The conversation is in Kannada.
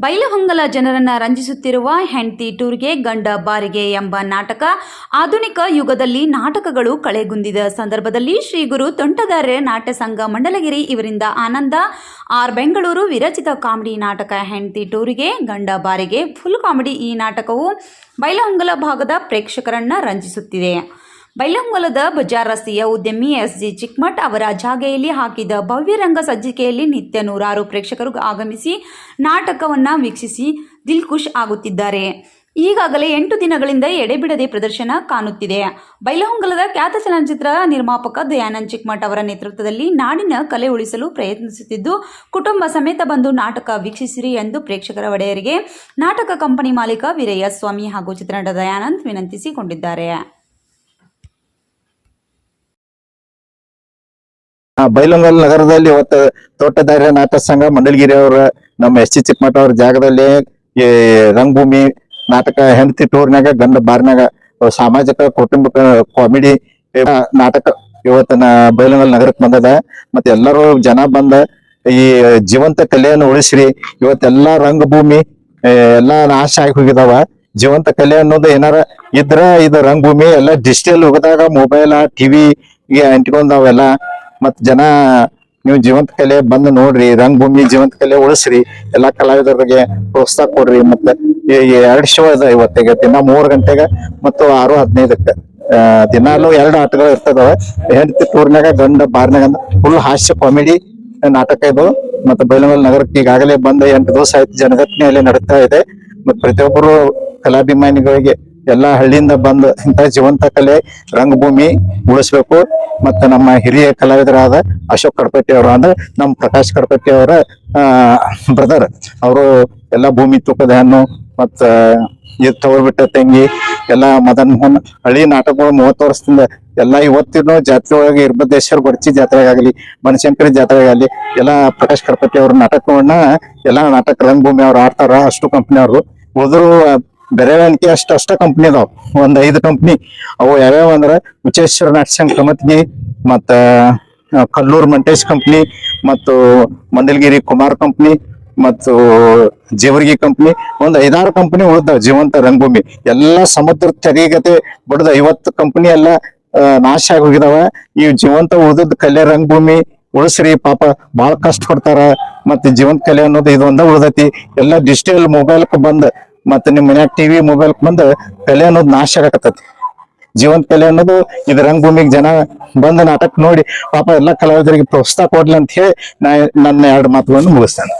ಬೈಲಹೊಂಗಲ ಜನರನ್ನ ರಂಜಿಸುತ್ತಿರುವ ಹೆಂಡತಿ ಟೂರ್ಗೆ ಗಂಡ ಬಾರಿಗೆ ಎಂಬ ನಾಟಕ ಆಧುನಿಕ ಯುಗದಲ್ಲಿ ನಾಟಕಗಳು ಕಳೆಗುಂದಿದ ಸಂದರ್ಭದಲ್ಲಿ ಶ್ರೀ ಗುರು ತೋಂಟದಾರ್ಯ ನಾಟ್ಯ ಸಂಘ ಮಂಡಲಗಿರಿ ಇವರಿಂದ ಆನಂದ. ಆರ್ ಬೆಂಗಳೂರು ವಿರಚಿತ ಕಾಮಿಡಿ ನಾಟಕ ಹೆಂಡತಿ ಟೂರಿಗೆ ಗಂಡ ಬಾರಿಗೆ ಫುಲ್ ಕಾಮಿಡಿ ಈ ನಾಟಕವು ಬೈಲಹೊಂಗಲ ಭಾಗದ ಪ್ರೇಕ್ಷಕರನ್ನ ರಂಜಿಸುತ್ತಿದೆ. ಬೈಲಹೊಂಗಲದ ಬಜಾರ್ ರಸ್ತೆಯ ಉದ್ಯಮಿ ಎಸ್ ಜಿ ಚಿಕ್ಮಠ್ ಅವರ ಜಾಗೆಯಲ್ಲಿ ಹಾಕಿದ ಭವ್ಯರಂಗ ಸಜ್ಜಿಕೆಯಲ್ಲಿ ನಿತ್ಯ ನೂರಾರು ಪ್ರೇಕ್ಷಕರು ಆಗಮಿಸಿ ನಾಟಕವನ್ನು ವೀಕ್ಷಿಸಿ ದಿಲ್ಖುಷ್ ಆಗುತ್ತಿದ್ದಾರೆ. ಈಗಾಗಲೇ ಎಂಟು ದಿನಗಳಿಂದ ಎಡೆಬಿಡದೆ ಪ್ರದರ್ಶನ ಕಾಣುತ್ತಿದೆ. ಬೈಲಹೊಂಗಲದ ಖ್ಯಾತ ಚಲನಚಿತ್ರ ನಿರ್ಮಾಪಕ ದಯಾನಂದ್ ಚಿಕ್ಮಠ್ ಅವರ ನೇತೃತ್ವದಲ್ಲಿ ನಾಡಿನ ಕಲೆ ಉಳಿಸಲು ಪ್ರಯತ್ನಿಸುತ್ತಿದ್ದು, ಕುಟುಂಬ ಸಮೇತ ಬಂದು ನಾಟಕ ವೀಕ್ಷಿಸಿರಿ ಎಂದು ಪ್ರೇಕ್ಷಕರ ಒಡೆಯರಿಗೆ ನಾಟಕ ಕಂಪನಿ ಮಾಲೀಕ ವೀರಯ್ಯ ಸ್ವಾಮಿ ಹಾಗೂ ಚಿತ್ರನಟ ದಯಾನಂದ್ ವಿನಂತಿಸಿಕೊಂಡಿದ್ದಾರೆ. ಬೈಲೊಂಗಲ್ ನಗರದಲ್ಲಿ ಇವತ್ತು ತೋಟದಾರ್ಯ ನಾಟಕ ಸಂಘ ಮಂಡಲಗಿರಿ ಅವರ ನಮ್ಮ ಎಸ್ ಸಿ ಚಿಕ್ಕಮಠ ಅವ್ರ ಜಾಗದಲ್ಲಿ ಈ ರಂಗಭೂಮಿ ನಾಟಕ ಹೆಂಡತಿ ಟೂರ್ನಾಗ, ಗಂಡ ಬಾರ್ನಾಗ ಸಾಮಾಜಿಕ ಕುಟುಂಬ ಕಾಮಿಡಿ ನಾಟಕ ಇವತ್ತು ಬೈಲಂಗಲ್ ನಗರಕ್ಕೆ ಬಂದದ. ಮತ್ತೆ ಎಲ್ಲರೂ ಜನ ಬಂದ ಈ ಜೀವಂತ ಕಲೆಯನ್ನು ಉಳಿಸ್ರಿ. ಇವತ್ತೆಲ್ಲಾ ರಂಗಭೂಮಿ ಎಲ್ಲಾ ನಾಶ ಆಗಿ ಹೋಗಿದಾವ. ಜೀವಂತ ಕಲೆ ಅನ್ನೋದು ಏನಾರ ಇದ್ರ ಇದು ರಂಗಭೂಮಿ ಎಲ್ಲ ಡಿಜಿಟಲ್ ಹೋಗದಾಗ ಮೊಬೈಲ್ ಟಿವಿ ಅಂಟ್ಕೊಂಡಾವೆಲ್ಲ. ಮತ್ ಜನ ನೀವು ಜೀವಂತ ಕಲೆ ಬಂದು ನೋಡ್ರಿ, ರಂಗಭೂಮಿ ಜೀವಂತ ಕಲೆ ಉಳಿಸ್ರಿ, ಎಲ್ಲಾ ಕಲಾವಿದರಿಗೆ ಪ್ರೋತ್ಸಾಹ ಕೊಡ್ರಿ, ಮತ್ತೆ ಎರಡು ಶೋ ಅದ ಇವತ್ತಿಗೆ, ದಿನ ಮೂರ್ ಗಂಟೆಗೆ ಮತ್ತು ಆರು ಹದಿನೈದಕ್ಕ. ದಿನಾಲು ಎರಡು ಆಟಗಳು ಇರ್ತದವ, ಹೆಂಡತಿ ಟೂರ್ನಾಗ ಗಂಡ ಬಾರ್ನಾಗ ಫುಲ್ ಹಾಸ್ಯ ಕಾಮಿಡಿ ನಾಟಕ ಇದು. ಮತ್ತೆ ಬೈಲಮಲ್ ನಗರಕ್ಕೆ ಈಗಾಗಲೇ ಬಂದ ಎಂಟು ದಿವಸ ಆಯ್ತು ಜನಗತ್ತಿನಲ್ಲಿ ನಡೀತಾ ಇದೆ. ಮತ್ ಪ್ರತಿಯೊಬ್ಬರು ಕಲಾಭಿಮಾನಿಗಳಿಗೆ ಎಲ್ಲಾ ಹಳ್ಳಿಯಿಂದ ಬಂದು ಇಂಥ ಜೀವಂತ ಕಲೆ ರಂಗಭೂಮಿ ಉಳಿಸ್ಬೇಕು. ಮತ್ತೆ ನಮ್ಮ ಹಿರಿಯ ಕಲಾವಿದರಾದ ಅಶೋಕ್ ಕಡ್ಪಟ್ಟಿ ಅವರು ಅಂದ್ರೆ ನಮ್ಮ ಪ್ರಕಾಶ್ ಕಡ್ಪಟ್ಟಿ ಅವರ ಬ್ರದರ್ ಅವರು ಎಲ್ಲಾ ಭೂಮಿ ತೂಕದ ಹಣ್ಣು, ಮತ್ತ ಇದು ತಗೊಳ್ಬಿಟ್ಟ ತಂಗಿ, ಎಲ್ಲಾ ಮದನ್ ಮೋಹನ್, ಹಳ್ಳಿ ನಾಟಕಗಳು ಮೂವತ್ತು ವರ್ಷದಿಂದ ಎಲ್ಲಾ ಇವತ್ತಿನ ಜಾತ್ರೆ ಒಳಗೆ ಇರ್ಬದೇಶ್ವರ ಗೊಡಚಿ ಜಾತ್ರೆಗಾಗಲಿ, ಬನಶಂಕರಿ ಜಾತ್ರೆಗಾಗಲಿ, ಎಲ್ಲಾ ಪ್ರಕಾಶ್ ಕಡಪಟ್ಟಿ ಅವ್ರ ನಾಟಕವನ್ನ ಎಲ್ಲಾ ನಾಟಕ ರಂಗಭೂಮಿ ಅವ್ರು ಆಡ್ತಾರ ಅಷ್ಟು ಕಂಪನಿ ಅವರು ಉಳಿದ್ರು ಬೇರೆ ಅಷ್ಟು ಅಷ್ಟ ಕಂಪ್ನಿ ಅದಾವ. ಒಂದ್ ಐದು ಕಂಪ್ನಿ ಅವು ಯಾವ್ಯಾವ ಅಂದ್ರ ವಿಚೇಶ್ವರ ನಾಟ್ಸಂಗ್ ಕಮತ್ಗಿ ಮತ್ತ ಕಲ್ಲೂರ್ ಮಂಟೇಶ್ ಕಂಪ್ನಿ ಮತ್ತು ಮಂಡಲಗಿರಿ ಕುಮಾರ್ ಕಂಪ್ನಿ ಮತ್ತು ಜೇವರ್ಗಿ ಕಂಪ್ನಿ ಒಂದ್ ಐದಾರು ಕಂಪ್ನಿ ಉಳಿದಾವ, ಜೀವಂತ ರಂಗಭೂಮಿ. ಎಲ್ಲಾ ಸಮುದ್ರ ತೆರಿಗತೆ ಬಡದ ಐವತ್ತು ಕಂಪ್ನಿ ಎಲ್ಲ ನಾಶ ಆಗಿ ಹೋಗಿದಾವ. ಈ ಜೀವಂತ ಉಳಿದದ್ ಕಲೆ ರಂಗಭೂಮಿ ಉಳಿಸ್ರಿ, ಪಾಪ ಬಹಳ ಕಷ್ಟ ಕೊಡ್ತಾರ ಮತ್ತೆ ಜೀವಂತ ಕಲೆ ಅನ್ನೋದು ಇದೊಂದ ಉಳ್ದೈತಿ. ಎಲ್ಲಾ ಡಿಜಿಟಲ್ ಮೊಬೈಲ್ ಬಂದ್ ಮತ್ತೆ ನಿಮ್ ಮನ್ಯಾಗ ಟಿವಿ ಮೊಬೈಲ್ ಬಂದು ಕಲೆ ಅನ್ನೋದು ನಾಶ ಆಗಕತ್ತೈತಿ. ಜೀವಂತ ಕಲೆ ಅನ್ನೋದು ಇದು ರಂಗಭೂಮಿಗೆ ಜನ ಬಂದ ನಾಟಕ ನೋಡಿ ಪಾಪ ಎಲ್ಲಾ ಕಲಾವಿದರಿಗೆ ಪ್ರೋತ್ಸಾಹ ಕೊಡ್ಲಿ ಅಂತ ಹೇಳಿ ನಾ ನನ್ನ ಎರಡು ಮಾತುಗಳನ್ನು ಮುಗಿಸ್ತೇನೆ.